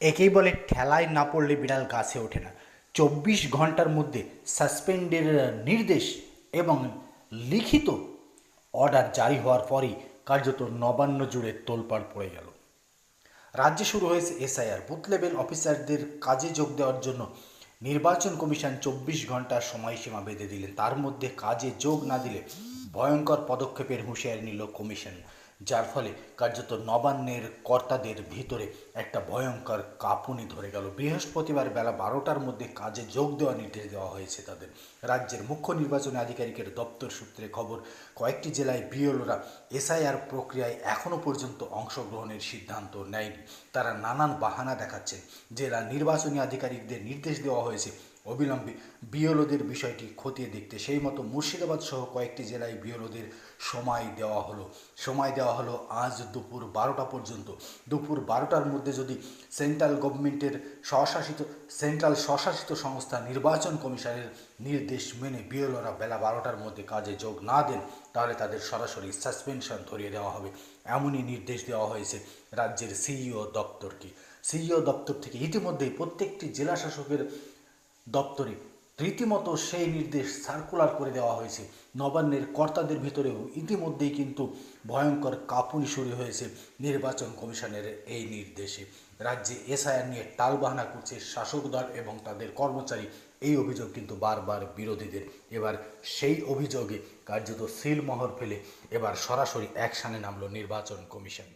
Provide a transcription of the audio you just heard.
একেই বলে ঠেলায় না পড়লে বিড়াল গাছে ওঠে না। চব্বিশ ঘণ্টার মধ্যে সাসপেন্ডের নির্দেশ এবং লিখিত অর্ডার জারি হওয়ার পরই কার্যত নবান্ন জুড়ে তোলপাড় পড়ে গেল। রাজ্যে শুরু হয়েছে এসআইআর। বুথ লেভেল অফিসারদের কাজে যোগ দেওয়ার জন্য নির্বাচন কমিশন চব্বিশ ঘণ্টার সময়সীমা বেঁধে দিলেন। তার মধ্যে কাজে যোগ না দিলে ভয়ঙ্কর পদক্ষেপের হুঁশিয়ারি নিল কমিশন। যার ফলে কার্যত নবান্নের কর্তাদের ভিতরে একটা ভয়ঙ্কর কাঁপুনি ধরে গেল। বৃহস্পতিবার বেলা বারোটার মধ্যে কাজে যোগ দেওয়ার নির্দেশ দেওয়া হয়েছে তাদের। রাজ্যের মুখ্য নির্বাচনী আধিকারিকের দপ্তর সূত্রে খবর, কয়েকটি জেলায় বিএলওরা এসআইআর প্রক্রিয়ায় এখনও পর্যন্ত অংশগ্রহণের সিদ্ধান্ত নেয়নি। তারা নানান বাহানা দেখাচ্ছেন। জেলা নির্বাচনী আধিকারিকদের নির্দেশ দেওয়া হয়েছে অবিলম্বে বিএলওদের বিষয়টি খতিয়ে দেখতে সেই মতো মুর্শিদাবাদ সহ কয়েকটি জেলায় বিএলওদের সময় দেওয়া হলো। সময় দেওয়া হলো আজ দুপুর বারোটা পর্যন্ত। দুপুর বারোটার মধ্যে যদি সেন্ট্রাল গভর্নমেন্টের স্বশাসিত, সেন্ট্রাল স্বশাসিত সংস্থা নির্বাচন কমিশনের নির্দেশ মেনে বিএলওরা বেলা বারোটার মধ্যে কাজে যোগ না দেন, তাহলে তাদের সরাসরি সাসপেনশন ধরিয়ে দেওয়া হবে। এমনই নির্দেশ দেওয়া হয়েছে রাজ্যের সিইও দপ্তরকে। সিইও দপ্তর থেকে ইতিমধ্যেই প্রত্যেকটি জেলা শাসকের দপ্তরে। রীতিমতো সেই নির্দেশ সার্কুলার করে দেওয়া হয়েছে। নবান্নের কর্তাদের ভিতরেও ইতিমধ্যেই কিন্তু ভয়ঙ্কর কাঁপুনি শুরু হয়েছে নির্বাচন কমিশনের এই নির্দেশে। রাজ্যে এসআইআর নিয়ে টালবাহানা করছে শাসক দল এবং তাদের কর্মচারী। এই অভিযোগ কিন্তু বারবার বিরোধীদের। এবার সেই অভিযোগে কার্যত সিলমোহর ফেলে এবার সরাসরি অ্যাকশানে নামলো নির্বাচন কমিশন।